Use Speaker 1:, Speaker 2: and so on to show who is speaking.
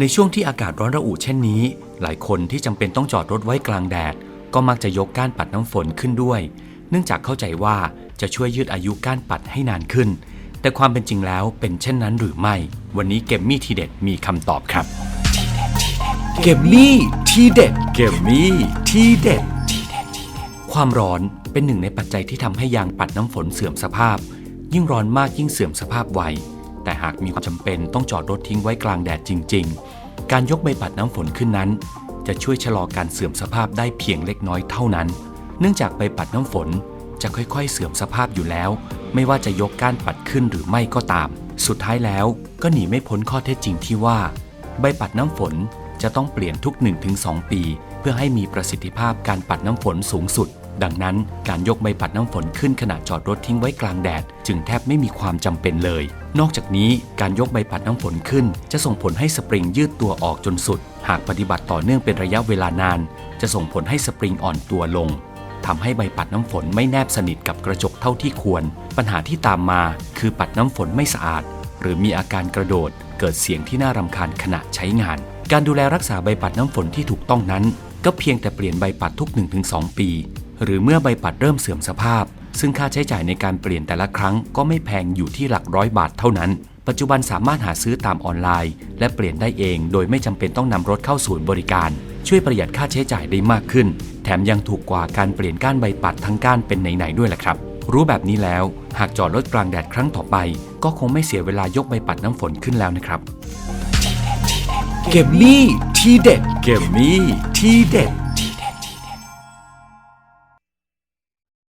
Speaker 1: ในช่วงที่อากาศร้อนระอุเช่นนี้ หลายคนที่จำเป็นต้องจอดรถไว้กลางแดด ก็มักจะยกก้านปัดน้ำฝนขึ้นด้วย เนื่องจากเข้าใจว่าจะช่วยยืดอายุก้านปัดให้นานขึ้น แต่ความเป็นจริงแล้วเป็นเช่นนั้นหรือไม่ วันนี้เกมมี่ทีเด็ดมีคำตอบครับเกมมี่ทีเด็ดเกมมี่ทีเด็ดความร้อนเป็นหนึ่งในปัจจัยที่ทำให้ยางปัดน้ำฝนเสื่อมสภาพ ยิ่งร้อนมากยิ่งเสื่อมสภาพไว แต่หากมีความจำเป็นต้องจอดรถทิ้งไว้กลางแดดจริง ๆ การยกใบปัดน้ำฝนขึ้นนั้น จะช่วยชะลอการเสื่อมสภาพได้เพียงเล็กน้อยเท่านั้น เนื่องจากใบปัดน้ำฝนจะค่อยๆ เสื่อมสภาพอยู่แล้ว ไม่ว่าจะยกก้านปัดขึ้นหรือไม่ก็ตาม สุดท้ายแล้วก็หนีไม่พ้นข้อเท็จจริงที่ว่า ใบปัดน้ำฝนจะต้องเปลี่ยนทุก 1-2 ปี เพื่อให้มีประสิทธิภาพการปัดน้ำฝนสูงสุด ดังนั้นการยกใบปัดน้ำฝนขึ้นขณะจอดรถทิ้งไว้กลางแดด จึงแทบไม่มีความจำเป็นเลย นอกจากนี้การยกใบปัดน้ำฝนขึ้น จะส่งผลให้สปริงยืดตัวออกจนสุด หากปฏิบัติต่อเนื่องเป็นระยะเวลานาน จะส่งผลให้สปริงอ่อนตัวลงทำให้ใบปัดน้ำฝนไม่แนบสนิทกับกระจกเท่าที่ควร ปัญหาที่ตามมาคือปัดน้ำฝนไม่สะอาด หรือมีอาการกระโดด เกิดเสียงที่น่ารำคาญขณะใช้งาน การดูแลรักษาใบปัดน้ำฝนที่ถูกต้องนั้น ก็เพียงแต่เปลี่ยนใบปัดทุก 1-2 ปี หรือเมื่อใบปัดเริ่มเสื่อมสภาพ ซึ่งค่าใช้จ่ายในการเปลี่ยนแต่ละครั้งก็ไม่แพงอยู่ที่หลักร้อยบาทเท่านั้น ปัจจุบันสามารถหาซื้อตามออนไลน์ และเปลี่ยนได้เองโดยไม่จำเป็นต้องนำรถเข้าศูนย์บริการ ช่วยประหยัดค่าใช้จ่ายได้มากขึ้น แถมยังถูกกว่าการเปลี่ยนก้านใบปัดทั้งก้านเป็นไหนๆด้วยแหละครับ รู้แบบนี้แล้ว หากจอดรถกลางแดดครั้งต่อไป ก็คงไม่เสียเวลายกใบปัดน้ำฝนขึ้นแล้วนะครับเกมมี่ทีเด็ดเกมมี่ทีเด็ด